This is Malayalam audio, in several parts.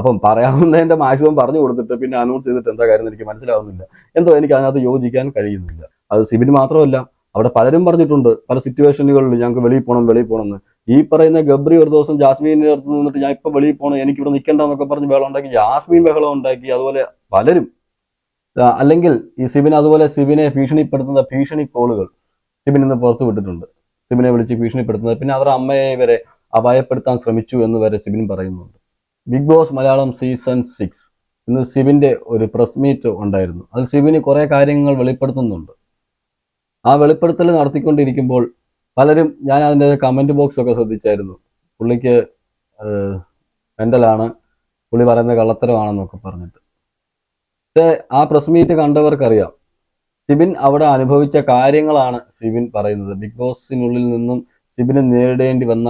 അപ്പം പറയാവുന്നതിന്റെ മാക്സിമം പറഞ്ഞു കൊടുത്തിട്ട് പിന്നെ അനൗൺസ് ചെയ്തിട്ട് എന്താ കാര്യം എനിക്ക് മനസ്സിലാവുന്നില്ല. എന്തോ എനിക്ക് അതിനകത്ത് യോജിക്കാൻ കഴിയുന്നില്ല. അത് സിബിൻ മാത്രമല്ല അവിടെ പലരും പറഞ്ഞിട്ടുണ്ട് പല സിറ്റുവേഷനുകളിൽ ഞങ്ങൾക്ക് വെളിയിൽ പോകണം വെളിയിൽ പോകണം ഈ പറയുന്ന ഗബ്രി ഒരു ദിവസം ജാസ്മീനിന്റെ അടുത്ത് നിന്നിട്ട് ഞാൻ ഇപ്പൊ വെളിയിൽ പോകണം എനിക്ക് ഇവിടെ നിൽക്കണ്ട എന്നൊക്കെ പറഞ്ഞ് ബഹളം ഉണ്ടാക്കി ജാസ്മീൻ ബഹളം ഉണ്ടാക്കി അതുപോലെ പലരും. അല്ലെങ്കിൽ ഈ സിബിൻ അതുപോലെ സിബിനെ ഭീഷണിപ്പെടുത്തുന്ന ഭീഷണി കോളുകൾ സിബിൻ ഇന്ന് പുറത്തു വിട്ടിട്ടുണ്ട്. സിബിനെ വിളിച്ച് ഭീഷണിപ്പെടുത്തുന്നത് പിന്നെ അവരുടെ അമ്മയെ വരെ അപായപ്പെടുത്താൻ ശ്രമിച്ചു എന്ന് വരെ സിബിൻ പറയുന്നുണ്ട്. Big boss Malayalam season six ഇന്ന് സിബിന്റെ ഒരു പ്രസ് മീറ്റ് ഉണ്ടായിരുന്നു. അതിൽ സിബിന് കുറേ കാര്യങ്ങൾ വെളിപ്പെടുത്തുന്നുണ്ട്. ആ വെളിപ്പെടുത്തൽ നടത്തിക്കൊണ്ടിരിക്കുമ്പോൾ പലരും ഞാൻ അതിന്റെ കമന്റ് ബോക്സ് ഒക്കെ ശ്രദ്ധിച്ചായിരുന്നു. പുള്ളിക്ക് മെന്റലാണ് പുള്ളി പറയുന്നത് കള്ളത്തരമാണെന്നൊക്കെ പറഞ്ഞിട്ട്. പക്ഷേ ആ പ്രസ് മീറ്റ് കണ്ടവർക്കറിയാം. സിബിൻ അവിടെ അനുഭവിച്ച കാര്യങ്ങളാണ് സിബിൻ പറയുന്നത്. ബിഗ് ബോസിനുള്ളിൽ നിന്നും സിബിന് നേരിടേണ്ടി വന്ന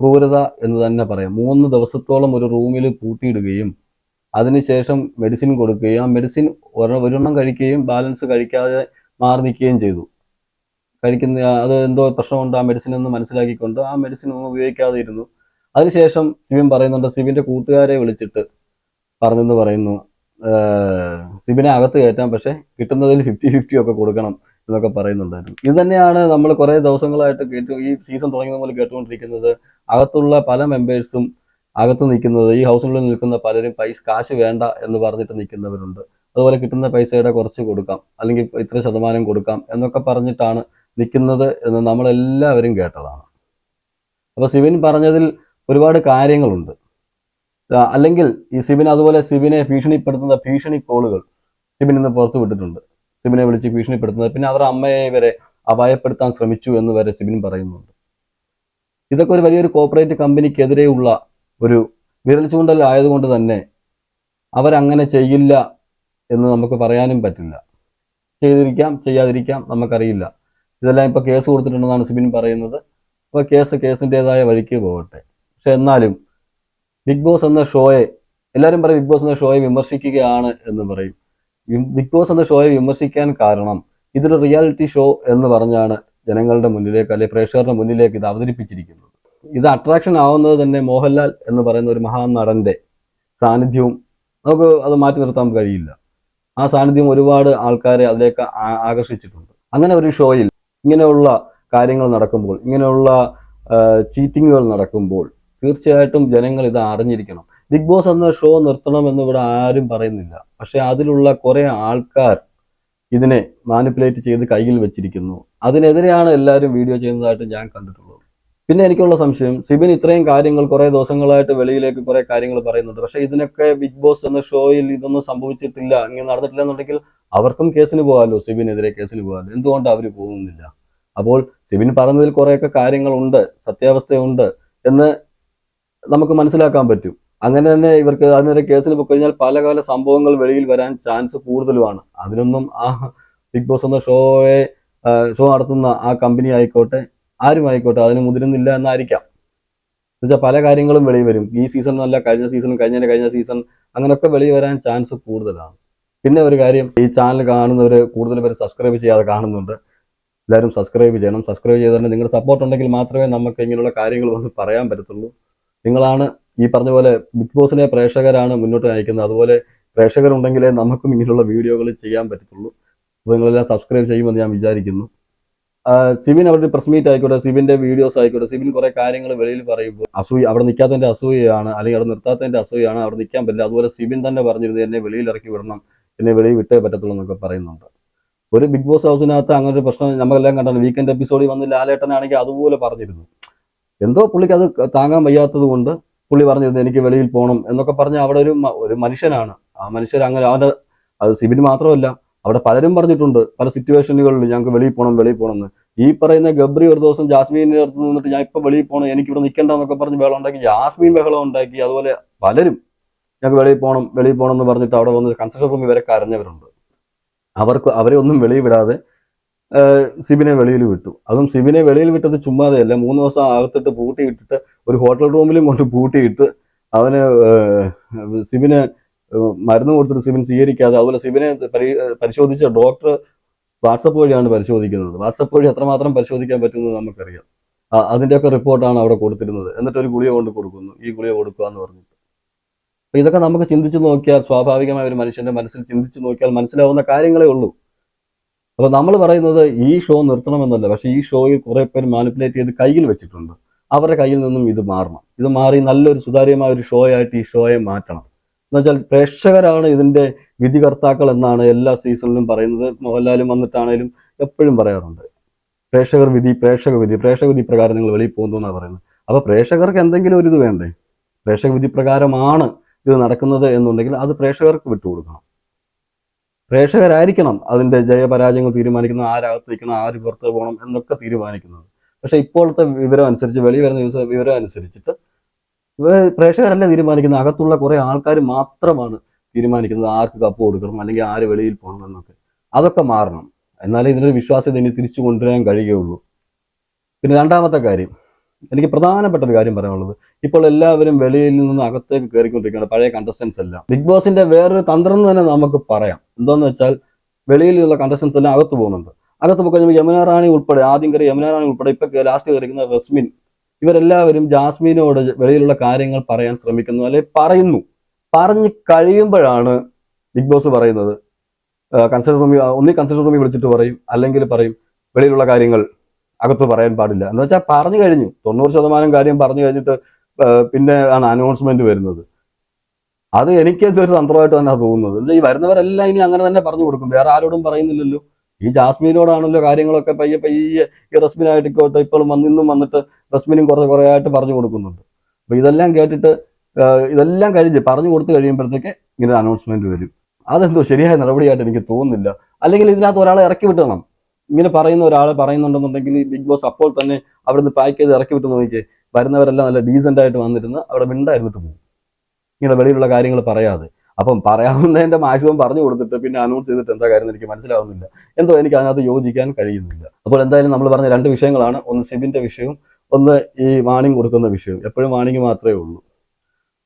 ക്രൂരത എന്ന് തന്നെ പറയാം. മൂന്ന് ദിവസത്തോളം ഒരു റൂമിൽ പൂട്ടിയിടുകയും അതിനുശേഷം മെഡിസിൻ കൊടുക്കുകയും ആ മെഡിസിൻ ഒരെണ്ണം കഴിക്കുകയും ബാലൻസ് കഴിക്കാതെ മാറി നിൽക്കുകയും ചെയ്തു. കഴിക്കുന്ന അത് എന്തോ പ്രശ്നമുണ്ട് ആ മെഡിസിൻ എന്ന് മനസ്സിലാക്കിക്കൊണ്ട് ആ മെഡിസിൻ ഒന്നും ഉപയോഗിക്കാതെ ഇരുന്നു അതിനുശേഷം സിബിൻ പറയുന്നുണ്ട് സിബിന്റെ കൂട്ടുകാരെ വിളിച്ചിട്ട് പറഞ്ഞെന്ന് പറയുന്നു. സിബിനെ അകത്ത് കയറ്റാം പക്ഷെ കിട്ടുന്നതിൽ ഫിഫ്റ്റി ഫിഫ്റ്റി ഒക്കെ കൊടുക്കണം. എന്നൊക്കെ പറയുന്നുണ്ടായിരുന്നു. ഇത് തന്നെയാണ് നമ്മൾ കുറേ ദിവസങ്ങളായിട്ട് കേട്ടു ഈ സീസൺ തുടങ്ങിയത് പോലെ കേട്ടുകൊണ്ടിരിക്കുന്നത്. അകത്തുള്ള പല മെമ്പേഴ്സും അകത്ത് നിൽക്കുന്നത് ഈ ഹൗസിനുള്ളിൽ നിൽക്കുന്ന പലരും പൈസ കാശ് വേണ്ട എന്ന് പറഞ്ഞിട്ട് നിൽക്കുന്നവരുണ്ട്. അതുപോലെ കിട്ടുന്ന പൈസയുടെ കുറച്ച് കൊടുക്കാം അല്ലെങ്കിൽ ഇത്ര ശതമാനം കൊടുക്കാം എന്നൊക്കെ പറഞ്ഞിട്ടാണ് നിൽക്കുന്നത് എന്ന് നമ്മളെല്ലാവരും കേട്ടതാണ്. അപ്പോൾ സിവിൻ പറഞ്ഞതിൽ ഒരുപാട് കാര്യങ്ങളുണ്ട്. അല്ലെങ്കിൽ ഈ സിബിൻ അതുപോലെ സിബിനെ ഭീഷണിപ്പെടുത്തുന്ന ഭീഷണി കോളുകൾ സിബിൻ ഇന്ന് പുറത്തു വിട്ടിട്ടുണ്ട് സിബിനെ വിളിച്ച് ഭീഷണിപ്പെടുത്തുന്നത്. പിന്നെ അവരുടെ അമ്മയെ വരെ അപായപ്പെടുത്താൻ ശ്രമിച്ചു എന്ന് വരെ സിബിൻ പറയുന്നുണ്ട്. ഇതൊക്കെ ഒരു വലിയൊരു കോർപ്പറേറ്റ് കമ്പനിക്കെതിരെയുള്ള ഒരു വിരൽ ചൂണ്ടൽ ആയതുകൊണ്ട് തന്നെ അവരങ്ങനെ ചെയ്യില്ല എന്ന് നമുക്ക് പറയാനും പറ്റില്ല. ചെയ്തിരിക്കാം ചെയ്യാതിരിക്കാം നമുക്കറിയില്ല. ഇതെല്ലാം ഇപ്പോൾ കേസ് കൊടുത്തിട്ടുണ്ടെന്നാണ് സിബിൻ പറയുന്നത്. അപ്പോൾ കേസ് കേസിന്റെതായ വഴിക്ക് പോകട്ടെ. പക്ഷെ എന്നാലും ബിഗ് ബോസ് എന്ന ഷോയെ എല്ലാവരും പറയും ബിഗ് ബോസ് എന്ന ഷോയെ വിമർശിക്കുകയാണ് എന്ന് പറയും. ബിഗ് ബോസ് എന്ന ഷോയെ വിമർശിക്കാൻ കാരണം ഇതൊരു റിയാലിറ്റി ഷോ എന്ന് പറഞ്ഞാണ് ജനങ്ങളുടെ മുന്നിലേക്ക് അല്ലെ പ്രേക്ഷകരുടെ മുന്നിലേക്ക് ഇത് അവതരിപ്പിച്ചിരിക്കുന്നത്. ഇത് അട്രാക്ഷൻ ആവുന്നത് തന്നെ മോഹൻലാൽ എന്ന് പറയുന്ന ഒരു മഹാ നടന്റെ സാന്നിധ്യവും നമുക്ക് അത് മാറ്റി നിർത്താൻ കഴിയില്ല. ആ സാന്നിധ്യം ഒരുപാട് ആൾക്കാരെ അതിലേക്ക് ആകർഷിച്ചിട്ടുണ്ട്. അങ്ങനെ ഒരു ഷോയിൽ ഇങ്ങനെയുള്ള കാര്യങ്ങൾ നടക്കുമ്പോൾ ഇങ്ങനെയുള്ള ചീറ്റിങ്ങുകൾ നടക്കുമ്പോൾ തീർച്ചയായിട്ടും ജനങ്ങൾ ഇത് അറിഞ്ഞിരിക്കണം. ബിഗ് ബോസ് എന്ന ഷോ നിർത്തണം എന്ന് ഇവിടെ ആരും പറയുന്നില്ല. പക്ഷെ അതിലുള്ള കുറെ ആൾക്കാർ ഇതിനെ മാനിപ്പുലേറ്റ് ചെയ്ത് കയ്യിൽ വെച്ചിരിക്കുന്നു. അതിനെതിരെയാണ് എല്ലാവരും വീഡിയോ ചെയ്യുന്നതായിട്ട് ഞാൻ കണ്ടിട്ടുള്ളത്. പിന്നെ എനിക്കുള്ള സംശയം സിബിൻ ഇത്രയും കാര്യങ്ങൾ കുറെ ദിവസങ്ങളായിട്ട് വെളിയിലേക്ക് കുറെ കാര്യങ്ങൾ പറയുന്നുണ്ട്. പക്ഷെ ഇതിനൊക്കെ ബിഗ് ബോസ് എന്ന ഷോയിൽ ഇതൊന്നും സംഭവിച്ചിട്ടില്ല ഇങ്ങനെ നടന്നിട്ടില്ല എന്നുണ്ടെങ്കിൽ അവർക്കും കേസിന് പോകാമല്ലോ സിബിനെതിരെ കേസിന് പോകാമല്ലോ എന്തുകൊണ്ട് അവർ പോകുന്നില്ല? അപ്പോൾ സിബിൻ പറഞ്ഞതിൽ കുറേയൊക്കെ കാര്യങ്ങളുണ്ട് സത്യാവസ്ഥയുണ്ട് എന്ന് നമുക്ക് മനസ്സിലാക്കാൻ പറ്റും. അങ്ങനെ തന്നെ ഇവർക്ക് അതിനെതിരെ കേസിന് പോയി കഴിഞ്ഞാൽ പല പല സംഭവങ്ങൾ വെളിയിൽ വരാൻ ചാൻസ് കൂടുതലുമാണ്. അതിനൊന്നും ആ ബിഗ് ബോസ് എന്ന ഷോയെ ഷോ നടത്തുന്ന ആ കമ്പനി ആയിക്കോട്ടെ ആരും ആയിക്കോട്ടെ അതിന് മുതിരുന്നില്ല എന്നായിരിക്കാം. എന്നുവെച്ചാൽ പല കാര്യങ്ങളും വെളിയിൽ വരും. ഈ സീസൺ എന്നല്ല കഴിഞ്ഞ സീസൺ കഴിഞ്ഞ കഴിഞ്ഞ സീസൺ അങ്ങനെയൊക്കെ വെളിയിൽ വരാൻ ചാൻസ് കൂടുതലാണ്. പിന്നെ ഒരു കാര്യം ഈ ചാനൽ കാണുന്നവർ കൂടുതൽ പേര് സബ്സ്ക്രൈബ് ചെയ്യാതെ കാണുന്നുണ്ട്. എല്ലാവരും സബ്സ്ക്രൈബ് ചെയ്യണം. സബ്സ്ക്രൈബ് ചെയ്തുകൊണ്ട് നിങ്ങളുടെ സപ്പോർട്ട് ഉണ്ടെങ്കിൽ മാത്രമേ നമുക്ക് ഇങ്ങനെയുള്ള കാര്യങ്ങൾ വന്ന് പറയാൻ പറ്റത്തുള്ളൂ. നിങ്ങളാണ് ഈ പറഞ്ഞ പോലെ ബിഗ് ബോസിനെ പ്രേക്ഷകരാണ് മുന്നോട്ട് നയിക്കുന്നത്. അതുപോലെ പ്രേക്ഷകരുണ്ടെങ്കിലേ നമുക്കും ഇങ്ങനെയുള്ള വീഡിയോകൾ ചെയ്യാൻ പറ്റത്തുള്ളൂ. അപ്പോൾ നിങ്ങളെല്ലാം സബ്സ്ക്രൈബ് ചെയ്യുമെന്ന് ഞാൻ വിചാരിക്കുന്നു. സിബിൻ അവരുടെ പ്രസ് മീറ്റ് ആയിക്കോട്ടെ സിബിന്റെ വീഡിയോസ് ആയിക്കോട്ടെ സിബിൻ കുറേ കാര്യങ്ങൾ വെളിയിൽ പറയുമ്പോൾ അസൂയ അവിടെ നിൽക്കാത്തതിന്റെ അസൂയയാണ് അല്ലെങ്കിൽ അവിടെ നിർത്താത്തതിന്റെ അസൂയയാണ് അവിടെ നിൽക്കാൻ പറ്റില്ല. അതുപോലെ സിബിൻ തന്നെ പറഞ്ഞിരുന്നു എന്നെ വെളിയിൽ ഇറക്കി വിടണം എന്നെ വെളിയിൽ വിട്ടേ പറ്റത്തുള്ളൂ എന്നൊക്കെ പറയുന്നുണ്ട്. ഒരു ബിഗ് ബോസ് ഹൗസിനകത്ത് അങ്ങനെ ഒരു പ്രശ്നം നമ്മളെല്ലാം കണ്ടാണ്. വീക്കെൻഡ് എപ്പിസോഡിൽ വന്ന് ലാലേട്ടനാണെങ്കിൽ അതുപോലെ പറഞ്ഞിരുന്നു. എന്തോ പുള്ളിക്ക് അത് താങ്ങാൻ വയ്യാത്തത് കൊണ്ട് പുള്ളി പറഞ്ഞിരുന്നു എനിക്ക് വെളിയിൽ പോകണം എന്നൊക്കെ പറഞ്ഞ് അവിടെ ഒരു ഒരു മനുഷ്യനാണ്. ആ മനുഷ്യർ അങ്ങനെ അവന്റെ അത് സിബിൻ മാത്രമല്ല അവിടെ പലരും പറഞ്ഞിട്ടുണ്ട് പല സിറ്റുവേഷനുകളിൽ ഞങ്ങൾക്ക് വെളിയിൽ പോകണം വെളിയിൽ പോകണം എന്ന്. ഈ പറയുന്ന ഗബ്രി ഒരു ദിവസം ജാസ്മീനിന്റെ അടുത്ത് നിന്നിട്ട് ഞാൻ ഇപ്പൊ വെളിയിൽ പോകണം എനിക്ക് ഇവിടെ നിൽക്കണ്ട എന്നൊക്കെ പറഞ്ഞ് ബഹളം ഉണ്ടാക്കി ജാസ്മീൻ ബഹളം ഉണ്ടാക്കി അതുപോലെ പലരും ഞങ്ങൾക്ക് വെളിയിൽ പോകണം വെളിയിൽ പോകണം എന്ന് പറഞ്ഞിട്ട് അവിടെ വന്ന് കൺസ്ട്രക്ഷൻ റൂമിൽ വരെ കരഞ്ഞവരുണ്ട്. അവർക്ക് അവരെ ഒന്നും വെളിയിൽ വിടാതെ സിബിനെ വെളിയിൽ വിട്ടു. അതും സിബിനെ വെളിയിൽ വിട്ടത് ചുമ്മാതെയല്ല. മൂന്ന് ദിവസം അകത്തിട്ട് പൂട്ടിയിട്ടിട്ട് ഒരു ഹോട്ടൽ റൂമിലും കൊണ്ട് പൂട്ടിയിട്ട് അവന് സിബിന് മരുന്ന് കൊടുത്തിട്ട് സിബിൻ സ്വീകരിക്കാതെ അതുപോലെ സിബിനെ പരി- പരിശോധിച്ച ഡോക്ടർ വാട്സപ്പ് വഴിയാണ് പരിശോധിക്കുന്നത്. വാട്സപ്പ് വഴി എത്രമാത്രം പരിശോധിക്കാൻ പറ്റുമെന്ന് നമുക്കറിയാം. അതിന്റെയൊക്കെ റിപ്പോർട്ടാണ് അവിടെ കൊടുത്തിരുന്നത്. എന്നിട്ട് ഒരു ഗുളിക കൊണ്ട് കൊടുക്കുന്നു. ഈ ഗുളിക കൊടുക്കുക എന്ന് പറഞ്ഞിട്ട്. അപ്പൊ ഇതൊക്കെ നമുക്ക് ചിന്തിച്ച് നോക്കിയാൽ സ്വാഭാവികമായ ഒരു മനുഷ്യന്റെ മനസ്സിൽ ചിന്തിച്ച് നോക്കിയാൽ മനസ്സിലാവുന്ന കാര്യങ്ങളേ ഉള്ളൂ. അപ്പൊ നമ്മൾ പറയുന്നത് ഈ ഷോ നിർത്തണമെന്നല്ല. പക്ഷേ ഈ ഷോയിൽ കുറേ പേര് മാനിപ്പുലേറ്റ് ചെയ്ത് കയ്യിൽ വെച്ചിട്ടുണ്ട്. അവരുടെ കയ്യിൽ നിന്നും ഇത് മാറണം. ഇത് മാറി നല്ലൊരു സുതാര്യമായ ഒരു ഷോ ആയിട്ട് ഈ ഷോയെ മാറ്റണം. എന്നുവെച്ചാൽ പ്രേക്ഷകരാണ് ഇതിന്റെ വിധികർത്താക്കൾ എന്നാണ് എല്ലാ സീസണിലും പറയുന്നത്. മോഹൻലാലും വന്നിട്ടാണേലും എപ്പോഴും പറയാറുണ്ട്. പ്രേക്ഷകർ വിധി പ്രേക്ഷക വിധി പ്രേക്ഷക വിധി പ്രകാരം നിങ്ങൾ വെളിയിൽ പോകുന്നു എന്നാണ് പറയുന്നത്. അപ്പോൾ പ്രേക്ഷകർക്ക് എന്തെങ്കിലും ഒരു ഇത് വേണ്ടേ? പ്രേക്ഷക വിധി പ്രകാരമാണ് ഇത് നടക്കുന്നത് എന്നുണ്ടെങ്കിൽ അത് പ്രേക്ഷകർക്ക് വിട്ടുകൊടുക്കണം. പ്രേക്ഷകരായിരിക്കണം അതിന്റെ ജയപരാജയങ്ങൾ തീരുമാനിക്കുന്നത് ആരകത്ത് നിൽക്കണം ആര് പുറത്ത് പോകണം എന്നൊക്കെ തീരുമാനിക്കുന്നത്. പക്ഷെ ഇപ്പോഴത്തെ വിവരം അനുസരിച്ച് വെളി വരുന്ന വിവരം അനുസരിച്ചിട്ട് പ്രേക്ഷകരല്ല തീരുമാനിക്കുന്നത്? അകത്തുള്ള കുറേ ആൾക്കാർ മാത്രമാണ് തീരുമാനിക്കുന്നത് ആർക്ക് കപ്പ് കൊടുക്കണം അല്ലെങ്കിൽ ആര് വെളിയിൽ പോകണം എന്നൊക്കെ. അതൊക്കെ മാറണം. എന്നാലേ ഇതിനൊരു വിശ്വാസ്യത ഇനി തിരിച്ചു കൊണ്ടുവരാൻ കഴിയുകയുള്ളൂ. പിന്നെ രണ്ടാമത്തെ കാര്യം. എനിക്ക് പ്രധാനപ്പെട്ട ഒരു കാര്യം പറയാനുള്ളത്. ഇപ്പോൾ എല്ലാവരും വെളിയിൽ നിന്ന് അകത്തേക്ക് കയറിക്കൊണ്ടിരിക്കുകയാണ് പഴയ കണ്ടസ്റ്റൻസ് എല്ലാം ബിഗ് ബോസിന്റെ വേറൊരു തന്ത്രം തന്നെ നമുക്ക് പറയാം. എന്താന്ന് വെച്ചാൽ വെളിയിൽ നിന്നുള്ള കണ്ടസ്റ്റൻസ് എല്ലാം അകത്ത് പോകുന്നുണ്ട്. അകത്ത് പോയി കഴിഞ്ഞാൽ യമുന റാണി ഉൾപ്പെടെ ആദ്യം കയറി യമുന റാണി ഉൾപ്പെടെ ഇപ്പൊ ലാസ്റ്റ് കയറിക്കുന്ന റസ്മിൻ ഇവരെല്ലാവരും ജാസ്മിനോട് വെളിയിലുള്ള കാര്യങ്ങൾ പറയാൻ ശ്രമിക്കുന്നു അല്ലെങ്കിൽ പറയുന്നു. പറഞ്ഞു കഴിയുമ്പോഴാണ് ബിഗ് ബോസ് പറയുന്നത്. കൺസൾട്ട് റൂമിൽ ഒന്നി കൺസൾട്ട് റൂമിൽ വിളിച്ചിട്ട് പറയും അല്ലെങ്കിൽ പറയും വെളിയിലുള്ള കാര്യങ്ങൾ അകത്ത് പറയാൻ പാടില്ല. എന്ന് വെച്ചാൽ പറഞ്ഞു കഴിഞ്ഞു. തൊണ്ണൂറ് ശതമാനം കാര്യം പറഞ്ഞു കഴിഞ്ഞിട്ട് പിന്നെ ആണ് അനൗൺസ്മെന്റ് വരുന്നത്. അത് എനിക്ക് ഒരു തന്ത്രമായിട്ട് തന്നെ തോന്നുന്നത്. ഈ വരുന്നവരെല്ലാം ഇനി അങ്ങനെ തന്നെ പറഞ്ഞു കൊടുക്കും. വേറെ ആരോടും പറയുന്നില്ലല്ലോ. ഈ ജാസ്മിനോടാണല്ലോ കാര്യങ്ങളൊക്കെ പയ്യെ പയ്യെ ഈ റസ്മിനായിട്ട് ഇക്കോട്ടെ ഇപ്പോഴും വന്ന് ഇന്നും വന്നിട്ട് റസ്മിനും കുറേ കുറേ ആയിട്ട് പറഞ്ഞു കൊടുക്കുന്നുണ്ട്. അപ്പൊ ഇതെല്ലാം കേട്ടിട്ട് ഇതെല്ലാം കഴിഞ്ഞ് പറഞ്ഞു കൊടുത്തു കഴിയുമ്പോഴത്തേക്ക് ഇങ്ങനെ അനൗൺസ്മെന്റ് വരും. അതെന്തോ ശരിയായ നടപടിയായിട്ട് എനിക്ക് തോന്നുന്നില്ല. അല്ലെങ്കിൽ ഇതിനകത്ത് ഒരാളെ ഇറക്കി വിട്ടണം. ഇങ്ങനെ പറയുന്ന ഒരാൾ പറയുന്നുണ്ടെന്നുണ്ടെങ്കിൽ ബിഗ് ബോസ് അപ്പോൾ തന്നെ അവിടുന്ന് പാക്ക് ചെയ്ത് ഇറക്കി വിട്ട് നോക്കിയേ. വരുന്നവരെല്ലാം നല്ല ഡീസന്റ് ആയിട്ട് വന്നിരുന്ന് അവിടെ മിണ്ടായിരുന്നിട്ട് പോകും. ഇങ്ങനെ വെളിയിലുള്ള കാര്യങ്ങൾ പറയാതെ. അപ്പം പറയാവുന്നതിന്റെ മാക്സിമം പറഞ്ഞു കൊടുത്തിട്ട് പിന്നെ അനൗൺസ് ചെയ്തിട്ട് എന്താ കാര്യം എനിക്ക് മനസ്സിലാവുന്നില്ല. എന്തോ എനിക്ക് അതിനകത്ത് യോജിക്കാൻ കഴിയുന്നില്ല. അപ്പോൾ എന്തായാലും നമ്മൾ പറഞ്ഞ രണ്ട് വിഷയങ്ങളാണ്. ഒന്ന് സിബിന്റെ വിഷയവും ഒന്ന് ഈ വാണിംഗ് കൊടുക്കുന്ന വിഷയം എപ്പോഴും വാണിംഗ് മാത്രമേ ഉള്ളൂ.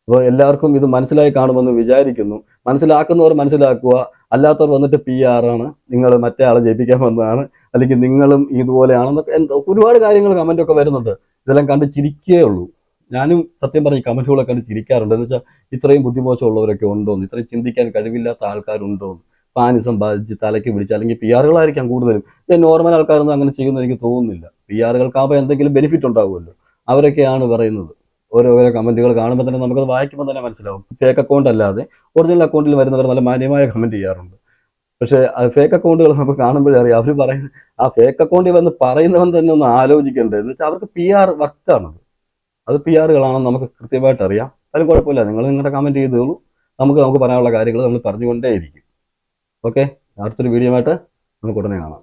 അപ്പോൾ എല്ലാവർക്കും ഇത് മനസ്സിലായി കാണുമെന്ന് വിചാരിക്കുന്നു. മനസ്സിലാക്കുന്നവർ മനസ്സിലാക്കുക. അല്ലാത്തവർ വന്നിട്ട് പി ആർ ആണ്. നിങ്ങൾ മറ്റേ ആളെ ജയിപ്പിക്കാൻ വന്നതാണ്. അല്ലെങ്കിൽ നിങ്ങളും ഇതുപോലെയാണെന്നൊക്കെ എന്തോ ഒരുപാട് കാര്യങ്ങൾ കമന്റ് ഒക്കെ വരുന്നുണ്ട്. ഇതെല്ലാം കണ്ട് ചിരിക്കേ ഉള്ളൂ. ഞാനും സത്യം പറഞ്ഞ് കമന്റുകളെ കണ്ട് ചിരിക്കാറുണ്ട്. എന്ന് വെച്ചാൽ ഇത്രയും ബുദ്ധിമോശമുള്ളവരൊക്കെ ഉണ്ടോന്ന് ഇത്രയും ചിന്തിക്കാൻ കഴിവില്ലാത്ത ആൾക്കാരുണ്ടോന്ന് പാനിസം ബാധിച്ച് തലയ്ക്ക് പിടിച്ച് അല്ലെങ്കിൽ പി ആറുകളായിരിക്കാം കൂടുതലും. നോർമൽ ആൾക്കാരൊന്നും അങ്ങനെ ചെയ്യുമെന്ന് എനിക്ക് തോന്നുന്നില്ല. പി ആറുകൾക്കാകുമ്പോൾ എന്തെങ്കിലും ബെനിഫിറ്റ് ഉണ്ടാവുമല്ലോ. അവരൊക്കെയാണ് പറയുന്നത്. ഓരോ ഓരോ കമന്റുകൾ കാണുമ്പോൾ തന്നെ നമുക്കത് വായിക്കുമ്പോൾ തന്നെ മനസ്സിലാവും. ഫേക്ക് അക്കൗണ്ട് അല്ലാതെ ഒറിജിനൽ അക്കൗണ്ടിൽ വരുന്നവർ നല്ല മാന്യമായ കമന്റ് ചെയ്യാറുണ്ട്. പക്ഷേ ഫേക്ക് അക്കൗണ്ടുകൾ നമുക്ക് കാണുമ്പോഴേ അറിയാം. അവർ പറയുന്ന ആ ഫേക്ക് അക്കൗണ്ടിൽ വന്ന് പറയുന്നവൻ തന്നെ ഒന്ന് ആലോചിക്കേണ്ടത് എന്ന് വെച്ചാൽ അവർക്ക് പി ആർ വർക്കാണത് അത് പി ആറുകളാണെന്ന് നമുക്ക് കൃത്യമായിട്ട് അറിയാം. അതിന് കുഴപ്പമില്ല. നിങ്ങൾ നിങ്ങളുടെ കമന്റ് ചെയ്തോളൂ നമുക്ക് നമുക്ക് പറയാനുള്ള കാര്യങ്ങൾ നമ്മൾ പറഞ്ഞുകൊണ്ടേയിരിക്കും. ഓക്കെ അടുത്തൊരു വീഡിയോ ആയിട്ട് നമുക്ക് ഉടനെ കാണാം.